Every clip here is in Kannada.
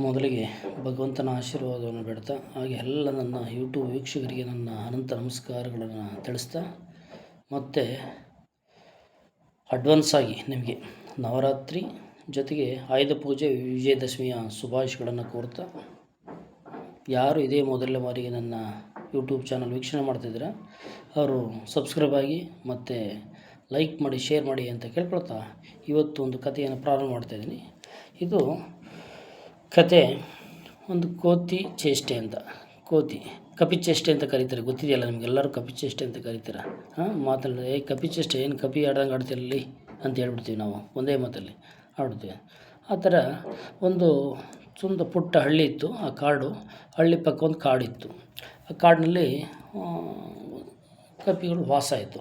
ಮೊದಲಿಗೆ ಭಗವಂತನ ಆಶೀರ್ವಾದವನ್ನು ಬೇಡ್ತಾ ಹಾಗೆ ಎಲ್ಲ ನನ್ನ ಯೂಟ್ಯೂಬ್ ವೀಕ್ಷಕರಿಗೆ ನನ್ನ ಅನಂತ ನಮಸ್ಕಾರಗಳನ್ನು ತಿಳಿಸ್ತಾ ಮತ್ತು ಅಡ್ವಾನ್ಸ್ ಆಗಿ ನಿಮಗೆ ನವರಾತ್ರಿ ಜೊತೆಗೆ ಆಯುಧ ಪೂಜೆ, ವಿಜಯದಶಮಿಯ ಶುಭಾಶಯಗಳನ್ನು ಕೋರ್ತಾ ಯಾರು ಇದೇ ಮೊದಲನೇ ಬಾರಿಗೆ ನನ್ನ ಯೂಟ್ಯೂಬ್ ಚಾನಲ್ ವೀಕ್ಷಣೆ ಮಾಡ್ತಿದ್ದೀರ, ಅವರು ಸಬ್ಸ್ಕ್ರೈಬ್ ಆಗಿ ಮತ್ತು ಲೈಕ್ ಮಾಡಿ ಶೇರ್ ಮಾಡಿ ಅಂತ ಕೇಳ್ಕೊಳ್ತಾ ಇವತ್ತು ಒಂದು ಕಥೆಯನ್ನು ಪ್ರಾರಂಭ ಮಾಡ್ತಾಯಿದ್ದೀನಿ ಇದು ಕತೆ ಒಂದು ಕೋತಿ ಚೇಷ್ಟೆ ಅಂತ. ಕೋತಿ, ಕಪಿ ಚೇಷ್ಟೆ ಅಂತ ಕರೀತಾರೆ. ಗೊತ್ತಿದೆಯಲ್ಲ ನಿಮಗೆಲ್ಲರೂ ಕಪಿ ಚೇಷ್ಟೆ ಅಂತ ಕರೀತೀರ? ಹಾಂ, ಮಾತಲ್ಲ, ಏ, ಕಪಿ ಚೇಷ್ಟೆ, ಏನು ಕಪಿ ಆಡ್ದಂಗೆ ಆಡ್ತಿರಲಿ? ಅಂತ ಹೇಳ್ಬಿಡ್ತೀವಿ ನಾವು, ಒಂದೇ ಮಾತಲ್ಲಿ ಆಡ್ತೀವಿ ಆ ಥರ ಒಂದು ಸುಂದ ಪುಟ್ಟ ಹಳ್ಳಿ ಇತ್ತು, ಆ ಕಾಡು, ಹಳ್ಳಿ ಪಕ್ಕ ಒಂದು ಕಾಡಿತ್ತು ಆ ಕಾಡಿನಲ್ಲಿ ಕಪಿಗಳು ವಾಸ ಇತ್ತು.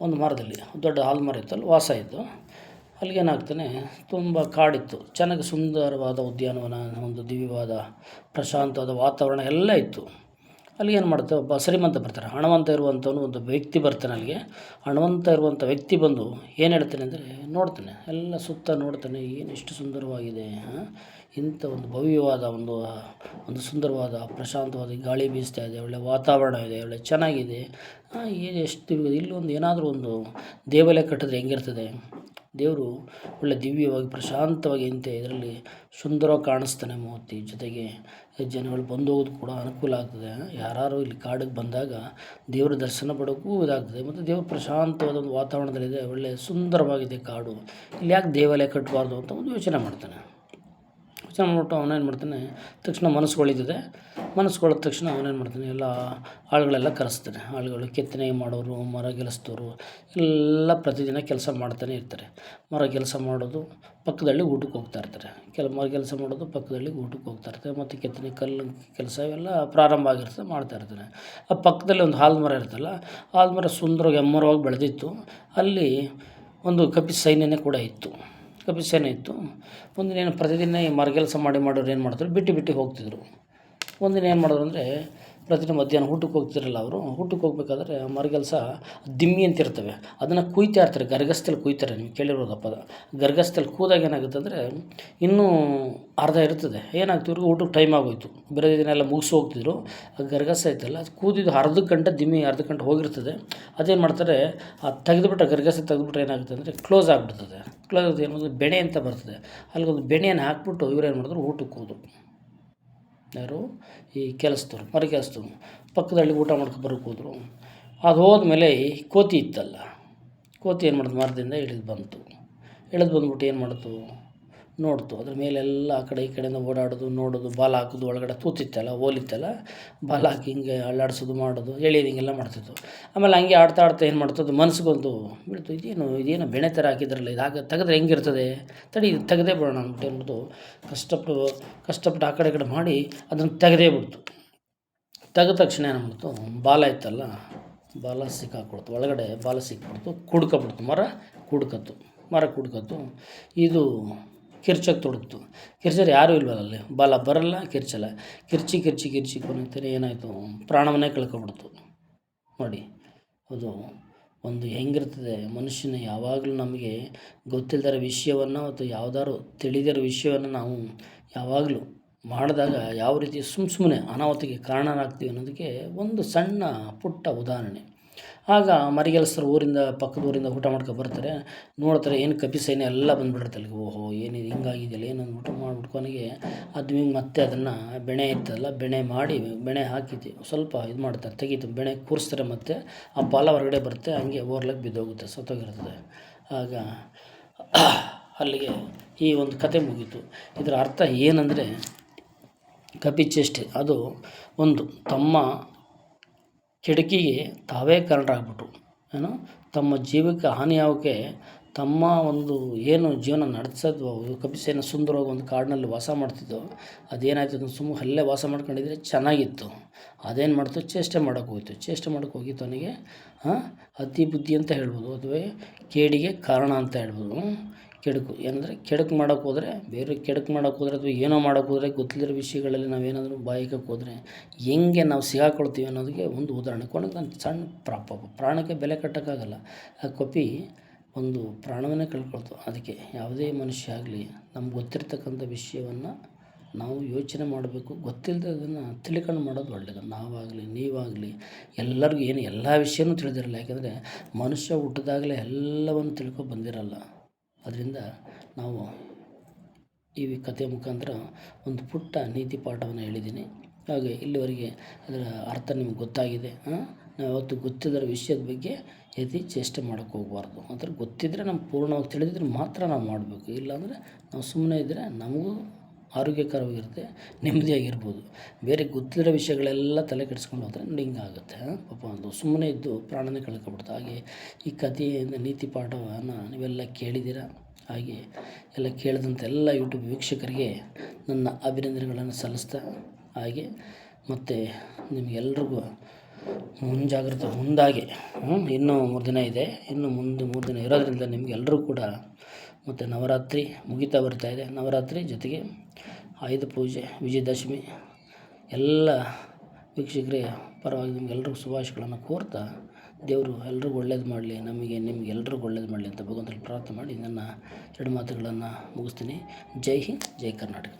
ಒಂದು ಮರದಲ್ಲಿ, ದೊಡ್ಡ ಹಾಲ್ಮರ ಇತ್ತು ಅಲ್ಲಿ ವಾಸ ಇತ್ತು. ಅಲ್ಲಿಗೇನಾಗ್ತಾನೆ ತುಂಬ ಕಾಡಿತ್ತು. ಚೆನ್ನಾಗಿ ಸುಂದರವಾದ ಉದ್ಯಾನವನ, ಒಂದು ದಿವ್ಯವಾದ ಪ್ರಶಾಂತವಾದ ವಾತಾವರಣ ಎಲ್ಲ ಇತ್ತು. ಅಲ್ಲಿ ಏನು ಮಾಡ್ತಾರೆ ಒಬ್ಬ ಶ್ರೀಮಂತ ಬರ್ತಾರೆ. ಹಣವಂತ ಇರುವಂಥವನು ಒಂದು ವ್ಯಕ್ತಿ ಬರ್ತಾನೆ ಅಲ್ಲಿಗೆ. ಹಣವಂತ ಇರುವಂಥ ವ್ಯಕ್ತಿ ಬಂದು ಏನು ಹೇಳ್ತಾನೆ ಅಂದರೆ ನೋಡ್ತಾನೆ. ಎಲ್ಲ ಸುತ್ತ ನೋಡ್ತಾನೆ, ಏನು ಎಷ್ಟು ಸುಂದರವಾಗಿದೆ ಇಂಥ ಒಂದು ಭವ್ಯವಾದ ಒಂದು ಒಂದು ಸುಂದರವಾದ, ಪ್ರಶಾಂತವಾದ ಗಾಳಿ ಬೀಸ್ತಾ ಇದೆ, ಒಳ್ಳೆ ವಾತಾವರಣ ಇದೆ, ಒಳ್ಳೆ ಚೆನ್ನಾಗಿದೆ. ಏನು ಎಷ್ಟು ಇಲ್ಲೊಂದು ಏನಾದರೂ ಒಂದು ದೇವಾಲಯ ಕಟ್ಟಿದ್ರೆ ಹೆಂಗಿರ್ತದೆ? ದೇವರು ಒಳ್ಳೆ ದಿವ್ಯವಾಗಿ ಪ್ರಶಾಂತವಾಗಿ ಇಂತೆ ಇದರಲ್ಲಿ ಸುಂದರವಾಗಿ ಕಾಣಿಸ್ತಾನೆ ಮೂರ್ತಿ. ಜೊತೆಗೆ ಜನಗಳು ಬಂದು ಹೋಗೋದು ಕೂಡ ಅನುಕೂಲ ಆಗ್ತದೆ. ಯಾರು ಇಲ್ಲಿ ಕಾಡಿಗೆ ಬಂದಾಗ ದೇವರ ದರ್ಶನ ಪಡೋಕ್ಕೂ ಇದಾಗ್ತದೆ. ಮತ್ತು ದೇವರು ಪ್ರಶಾಂತವಾದ ಒಂದು ವಾತಾವರಣದಲ್ಲಿದೆ. ಒಳ್ಳೆಯ ಸುಂದರವಾಗಿದೆ ಕಾಡು. ಇಲ್ಲಿ ಯಾಕೆ ದೇವಾಲಯ ಕಟ್ಟಬಾರ್ದು ಅಂತ ಒಂದು ಯೋಚನೆ ಮಾಡ್ತಾನೆ. ಯೋಚನೆ ಮಾಡಿಬಿಟ್ಟು ಅವನೇನು ಮಾಡ್ತಾನೆ? ತಕ್ಷಣ ಮನಸ್ಸು ಮನಸ್ಸುಗೊಳ್ದ ತಕ್ಷಣ ಅವನೇನು ಮಾಡ್ತಾನೆ? ಎಲ್ಲ ಆಳುಗಳೆಲ್ಲ ಕರೆಸ್ತಾನೆ ಆಳುಗಳು ಕೆತ್ತನೆ ಮಾಡೋರು, ಮರ ಗೆಲ್ಲಿಸ್ತವ್ರು ಎಲ್ಲ ಪ್ರತಿದಿನ ಕೆಲಸ ಮಾಡ್ತಾನೆ ಇರ್ತಾರೆ. ಮರ ಕೆಲಸ ಮಾಡೋದು ಪಕ್ಕದಲ್ಲಿ ಊಟಕ್ಕೆ ಹೋಗ್ತಾ ಇರ್ತಾರೆ. ಕೆಲ, ಮರ ಕೆಲಸ ಮಾಡೋದು ಪಕ್ಕದಲ್ಲಿ ಊಟಕ್ಕೆ ಹೋಗ್ತಾ ಇರ್ತಾರೆ. ಮತ್ತು ಕೆತ್ತನೆ, ಕಲ್ಲು, ಕೆಲಸ ಇವೆಲ್ಲ ಪ್ರಾರಂಭ ಆಗಿರ್ತದೆ, ಮಾಡ್ತಾ ಇರ್ತಾನೆ ಆ ಪಕ್ಕದಲ್ಲಿ ಒಂದು ಹಾಲು ಮರ ಇರ್ತಲ್ಲ ಹಾಲು ಮರ ಸುಂದರವಾಗಿ ಎಮ್ಮರವಾಗಿ ಬೆಳೆದಿತ್ತು. ಅಲ್ಲಿ ಒಂದು ಕಪಿ ಸೈನ್ಯನೇ ಕೂಡ ಇತ್ತು. ಸೈನ್ಯ ಇತ್ತು. ಒಂದಿನ ಪ್ರತಿದಿನ ಈ ಮರಗೆಲಸ ಮಾಡಿ ಮಾಡೋರು ಏನು ಮಾಡ್ತಾರೆ? ಬಿಟ್ಟು ಬಿಟ್ಟು ಹೋಗ್ತಿದ್ರು. ಒಂದಿನ ಏನು ಮಾಡಿದ್ರು ಅಂದರೆ ಪ್ರತಿದಿನ ಮಧ್ಯಾಹ್ನ ಊಟಕ್ಕೆ ಹೋಗ್ತಿರಲ್ಲ ಅವರು, ಊಟಕ್ಕೆ ಹೋಗ್ಬೇಕಾದ್ರೆ ಮರಗೆಲಸ ದಿಮ್ಮಿ ಅಂತ ಇರ್ತವೆ. ಅದನ್ನು ಕುಯ್ತಾ ಇರ್ತಾರೆ ಗರ್ಗಸ್ತಲ್ಲಿ ಕುಯ್ತಾರೆ, ನೀವು ಕೇಳಿರೋದಪ್ಪ ಅದು ಗರ್ಗಸ್ತಲ್ಲಿ ಕೂದಾಗ ಏನಾಗುತ್ತೆ ಅಂದರೆ ಇನ್ನೂ ಅರ್ಧ ಇರ್ತದೆ. ಏನಾಗ್ತು, ಇವ್ರಿಗೆ ಊಟಕ್ಕೆ ಟೈಮ್ ಆಗೋಯ್ತು. ಬೇರೆ ದಿನ ಎಲ್ಲ ಮುಗಿಸಿ ಹೋಗ್ತಿದ್ರು. ಆ ಗರ್ಗಸ ಐತಲ್ಲ ಅದು ಕೂದಿದ್ದು ಅರ್ಧ ಗಂಟೆ ದಿಮ್ಮಿ, ಅರ್ಧ ಗಂಟೆ ಹೋಗಿರ್ತದೆ. ಅದೇನು ಮಾಡ್ತಾರೆ, ಆ ತೆಗೆದುಬಿಟ್ಟು ಗರ್ಗಸ ತೆಗೆದುಬಿಟ್ರೆ ಏನಾಗುತ್ತೆ ಅಂದರೆ ಕ್ಲೋಸ್ ಆಗಿಬಿಡ್ತದೆ. ಕ್ಲೋಸ್ ಏನು ಬೆಣೆ ಅಂತ ಬರ್ತದೆ. ಅಲ್ಲಿಗೊಂದು ಬೆಣೆಯನ್ನು ಹಾಕ್ಬಿಟ್ಟು ಇವ್ರು ಏನು ಮಾಡಿದ್ರು, ಊಟಕ್ಕೆ ಹೋದ್ರು. ಯಾರು? ಈ ಕೆಲಸದವ್ರು ಮರ ಕೆಲಸದವ್ರು ಪಕ್ಕದಲ್ಲಿ ಊಟ ಮಾಡ್ಕೊಂಡು ಬರೋಕ್ಕೆ ಹೋದರು. ಅದು ಹೋದ್ಮೇಲೆ ಕೋತಿ ಇತ್ತಲ್ಲ, ಕೋತಿ ಏನು ಮಾಡಿತು ಮರದಿಂದ ಇಳಿದು ಬಂತು. ಇಳಿದು ಬಂದ್ಬಿಟ್ಟು ಏನು ಮಾಡ್ತು? ನೋಡ್ತು. ಅದ್ರ ಮೇಲೆಲ್ಲ ಆ ಕಡೆ ಈ ಕಡೆಯಿಂದ ಓಡಾಡೋದು, ನೋಡೋದು, ಬಾಲ ಹಾಕೋದು, ಒಳಗಡೆ ತೂತಿತ್ತಲ್ಲ ಓಲಿತ್ತಲ್ಲ ಬಾಲ ಹಾಕಿ ಹಿಂಗೆ ಅಳ್ಳಾಡ್ಸೋದು ಮಾಡೋದು, ಎಳೆಯೋದು ಹಿಂಗೆಲ್ಲ ಮಾಡ್ತಿತ್ತು. ಆಮೇಲೆ ಹಂಗೆ ಆಡ್ತಾ ಆಡ್ತಾ ಏನು ಮಾಡ್ತದ್ದು ಮನಸ್ಸಿಗೊಂದು ಬಿಡ್ತು. ಇದೇನು ಇದೇನು ಬೆಣೆ ಥರ ಹಾಕಿದ್ರಲ್ಲ, ಇದು ಹಾಗೆ ತೆಗೆದ್ರೆ ಹೆಂಗಿರ್ತದೆ? ತಡಿ, ಇದು ತೆಗೆದೇ ಬಿಡೋಣ ಅಂದ್ಬಿಟ್ಟು ಏನ್ಬಿಟ್ಟು ಕಷ್ಟಪಟ್ಟು ಕಷ್ಟಪಟ್ಟು ಆ ಕಡೆ ಈ ಕಡೆ ಮಾಡಿ ಅದನ್ನು ತೆಗೆದೇ ಬಿಡ್ತು. ತೆಗೆದ ತಕ್ಷಣ ಏನು ಏನಾಗ್ಬಿಡ್ತು ಬಾಲ ಇತ್ತಲ್ಲ, ಬಾಲ ಸಿಕ್ಕಾಕ್ಬಿಡ್ತು ಒಳಗಡೆ ಬಾಲ ಸಿಕ್ಬಿಡ್ತು, ಕುಡ್ಕೊಬಿಡ್ತು. ಮರ ಕುಡ್ಕತ್ತು ಮರ ಕುಡ್ಕತ್ತು. ಇದು ಕಿರ್ಚಕ್ಕೆ ತೊಡಗ್ತು. ಕಿರ್ಚರು ಯಾರೂ ಇಲ್ವಲ್ಲ ಅಲ್ಲಿ? ಬಾಲ ಬರಲ್ಲ, ಕಿರ್ಚಲ್ಲ. ಕಿರ್ಚಿ ಕಿರ್ಚಿ ಕಿರ್ಚಿ ಕೊನೆಗ್ತಾರೆ ಏನಾಯಿತು? ಪ್ರಾಣವನ್ನೇ ಕಳ್ಕೊಬಿಡ್ತು ನೋಡಿ, ಅದು ಒಂದು ಹೆಂಗಿರ್ತದೆ, ಮನುಷ್ಯನ ಯಾವಾಗಲೂ ನಮಗೆ ಗೊತ್ತಿಲ್ಲದಿರೋ ವಿಷಯವನ್ನು ಅಥವಾ ಯಾವ್ದಾದ್ರು ತಿಳಿದಿರೋ ವಿಷಯವನ್ನು ನಾವು ಯಾವಾಗಲೂ ಮಾಡಿದಾಗ ಯಾವ ರೀತಿ ಸುಮ್ಮ ಸುಮ್ಮನೆ ಅನಾಹುತಿಗೆ ಕಾರಣನಾಗ್ತೀವಿ ಅನ್ನೋದಕ್ಕೆ ಒಂದು ಸಣ್ಣ ಪುಟ್ಟ ಉದಾಹರಣೆ. ಆಗ ಮರಿಗೆಲಸರು ಊರಿಂದ, ಪಕ್ಕದ ಊರಿಂದ ಊಟ ಮಾಡ್ಕೊ ಬರ್ತಾರೆ. ನೋಡ್ತಾರೆ ಏನು ಕಪಿ ಸೈನ್ಯ ಎಲ್ಲ ಬಂದುಬಿಡ್ತಾರೆ ಅಲ್ಲಿಗೆ ಓಹೋ ಏನಿದೆ ಹಿಂಗಾಗಿದೆಯಲ್ಲ, ಏನು ಅಂದ್ಬಿಟ್ಟು ಮಾಡ್ಬಿಟ್ಟು ಕೊನೆಗೆ ಅದು ಮತ್ತೆ ಅದನ್ನು ಬೆಣೆ ಇತ್ತಲ್ಲ, ಬೆಣೆ ಮಾಡಿ ಬೆಣೆ ಹಾಕಿತಿ ಸ್ವಲ್ಪ ಇದು ಮಾಡ್ತಾರೆ, ತೆಗೀತು. ಬೆಣೆ ಕೂರಿಸ್ತಾರೆ ಮತ್ತೆ, ಆ ಪಾಲ ಹೊರಗಡೆ ಬರುತ್ತೆ, ಹಂಗೆ ಓರ್ಲಕ್ಕೆ ಬಿದ್ದೋಗುತ್ತೆ, ಸತ್ತೋಗಿರ್ತದೆ. ಆಗ ಅಲ್ಲಿಗೆ ಈ ಒಂದು ಕತೆ ಮುಗೀತು. ಇದರ ಅರ್ಥ ಏನಂದರೆ ಕಪಿಚೇಷ್ಟೆ ಅದು ಒಂದು ತಮ್ಮ ಕೆಡುಕಿಗೆ ತಾವೇ ಕಾರಣರಾಗ್ಬಿಟ್ರು. ಏನು? ತಮ್ಮ ಜೀವಕ್ಕೆ ಹಾನಿಯಾಗೋಕ್ಕೆ ತಮ್ಮ ಒಂದು ಏನು ಜೀವನ ನಡೆಸೋದು, ಕಪಿಸೇನ ಸುಂದರವಾಗಿ ಒಂದು ಕಾಡಿನಲ್ಲಿ ವಾಸ ಮಾಡ್ತಿದ್ದೋ, ಅದೇನಾಯ್ತು ಅಂದ್ರೆ ಸುಮ್ಮ ಅಲ್ಲೇ ವಾಸ ಮಾಡ್ಕೊಂಡಿದ್ರೆ ಚೆನ್ನಾಗಿತ್ತು. ಅದೇನು ಮಾಡ್ತು? ಚೇಷ್ಟೆ ಮಾಡೋಕೆ ಹೋಯ್ತು. ಚೇಷ್ಟೆ ಮಾಡೋಕೆ ಹೋಗಿತ್ತು ಅವನಿಗೆ ಅತಿ ಬುದ್ಧಿ ಅಂತ ಹೇಳ್ಬೋದು. ಅಥವಾ ಕೇಡಿಗೆ ಕಾರಣ ಅಂತ ಹೇಳ್ಬೋದು. ಕೆಡುಕು. ಏನಂದರೆ ಕೆಡುಕು ಮಾಡೋಕೆ ಹೋದರೆ, ಬೇರೆ ಕೆಡಕು ಮಾಡೋಕೆ ಹೋದರೆ ಅಥವಾ ಏನೋ ಮಾಡೋಕೆ ಹೋದರೆ ಗೊತ್ತಿಲ್ಲದಿರೋ ವಿಷಯಗಳಲ್ಲಿ ನಾವೇನಾದರೂ ಬಾಯಿಕಕ್ಕೆ ಹೋದರೆ ಹೆಂಗೆ ನಾವು ಸಿಗಾಕೊಳ್ತೀವಿ ಅನ್ನೋದಕ್ಕೆ ಒಂದು ಉದಾಹರಣೆ. ಕೊನೆಗೆ ನಾನು ಸಣ್ಣ ಪ್ರಾಪ, ಪ್ರಾಣಕ್ಕೆ ಬೆಲೆ ಕಟ್ಟೋಕ್ಕಾಗಲ್ಲ. ಆ ಕಪಿ ಒಂದು ಪ್ರಾಣವನ್ನೇ ಕಳ್ಕೊಳ್ತು. ಅದಕ್ಕೆ ಯಾವುದೇ ಮನುಷ್ಯ ಆಗಲಿ, ನಮ್ಗೆ ಗೊತ್ತಿರ್ತಕ್ಕಂಥ ವಿಷಯವನ್ನು ನಾವು ಯೋಚನೆ ಮಾಡಬೇಕು. ಗೊತ್ತಿಲ್ಲದೆ ಅದನ್ನು ತಿಳ್ಕೊಂಡು ಮಾಡೋದು ಒಳ್ಳೆಯದು ನಾವಾಗಲಿ, ನೀವಾಗಲಿ, ಎಲ್ಲರಿಗೂ ಏನು ಎಲ್ಲ ವಿಷಯನೂ ತಿಳಿದಿರಲ್ಲ. ಯಾಕೆಂದರೆ ಮನುಷ್ಯ ಹುಟ್ಟಿದಾಗಲೇ ಎಲ್ಲವನ್ನು ತಿಳ್ಕೊ ಬಂದಿರಲ್ಲ. ಅದರಿಂದ ನಾವು ಈ ಕಥೆ ಮುಖಾಂತರ ಒಂದು ಪುಟ್ಟ ನೀತಿ ಪಾಠವನ್ನು ಹೇಳಿದ್ದೀನಿ. ಹಾಗೆ ಇಲ್ಲಿವರೆಗೆ ಅದರ ಅರ್ಥ ನಿಮ್ಗೆ ಗೊತ್ತಾಗಿದೆ. ನಾವು ಯಾವತ್ತು ಗೊತ್ತಿದ್ದರ ವಿಷಯದ ಬಗ್ಗೆ ಯತಿ ಚೇಷ್ಟೆ ಮಾಡೋಕ್ಕೆ ಹೋಗಬಾರ್ದು. ಅದರ ಗೊತ್ತಿದ್ದರೆ ನಮ್ಗೆ ಪೂರ್ಣವಾಗಿ ತಿಳಿದಿದ್ರೆ ಮಾತ್ರ ನಾವು ಮಾಡಬೇಕು. ಇಲ್ಲಾಂದರೆ ನಾವು ಸುಮ್ಮನೆ ಇದ್ದರೆ ನಮಗೂ ಆರೋಗ್ಯಕರವಾಗಿರುತ್ತೆ, ನೆಮ್ಮದಿಯಾಗಿರ್ಬೋದು. ಬೇರೆ ಗೊತ್ತಿರೋ ವಿಷಯಗಳೆಲ್ಲ ತಲೆ ಕೆಡಿಸ್ಕೊಂಡು ಹೋದರೆ ನೋಡಿ ಹಿಂಗಾಗುತ್ತೆ ಪಾಪ ಒಂದು ಸುಮ್ಮನೆ ಇದ್ದು ಪ್ರಾಣನೇ ಕಳ್ಕೊಬಿಡ್ತು ಹಾಗೆ ಈ ಕಥೆಯಿಂದ ನೀತಿ ಪಾಠವನ್ನು ನೀವೆಲ್ಲ ಕೇಳಿದ್ದೀರ? ಹಾಗೆ ಎಲ್ಲ ಕೇಳಿದಂಥ ಎಲ್ಲ ಯೂಟ್ಯೂಬ್ ವೀಕ್ಷಕರಿಗೆ ನನ್ನ ಅಭಿನಂದನೆಗಳನ್ನು ಸಲ್ಲಿಸ್ತಾ, ಹಾಗೆ ಮತ್ತು ನಿಮಗೆಲ್ರಿಗೂ ಮುಂಜಾಗ್ರತೆ, ಮುಂದಾಗಿ ಇನ್ನೂ ಮೂರು ದಿನ ಇದೆ. ಇನ್ನು ಮುಂದೆ ಮೂರು ದಿನ ಇರೋದ್ರಿಂದ ನಿಮಗೆಲ್ಲರೂ ಕೂಡ ಮತ್ತು ನವರಾತ್ರಿ ಮುಗಿತಾ ಬರ್ತಾ ಇದೆ. ನವರಾತ್ರಿ ಜೊತೆಗೆ ಆಯುಧ ಪೂಜೆ, ವಿಜಯದಶಮಿ, ಎಲ್ಲ ವೀಕ್ಷಕರೇ, ಪರವಾಗಿ ನಿಮ್ಗೆಲ್ರಿಗೂ ಶುಭಾಶಯಗಳನ್ನು ಕೋರ್ತಾ ದೇವರು ಎಲ್ರಿಗೂ ಒಳ್ಳೇದು ಮಾಡಲಿ, ನಮಗೆ ನಿಮ್ಗೆ ಎಲ್ರಿಗೂ ಒಳ್ಳೇದು ಮಾಡಲಿ ಅಂತ ಭಗವಂತನಲ್ಲಿ ಪ್ರಾರ್ಥನೆ ಮಾಡಿ ನನ್ನ ಎರಡು ಮಾತುಗಳನ್ನು ಮುಗಿಸ್ತೀನಿ. ಜೈ ಹಿಂದ್, ಜೈ ಕರ್ನಾಟಕ.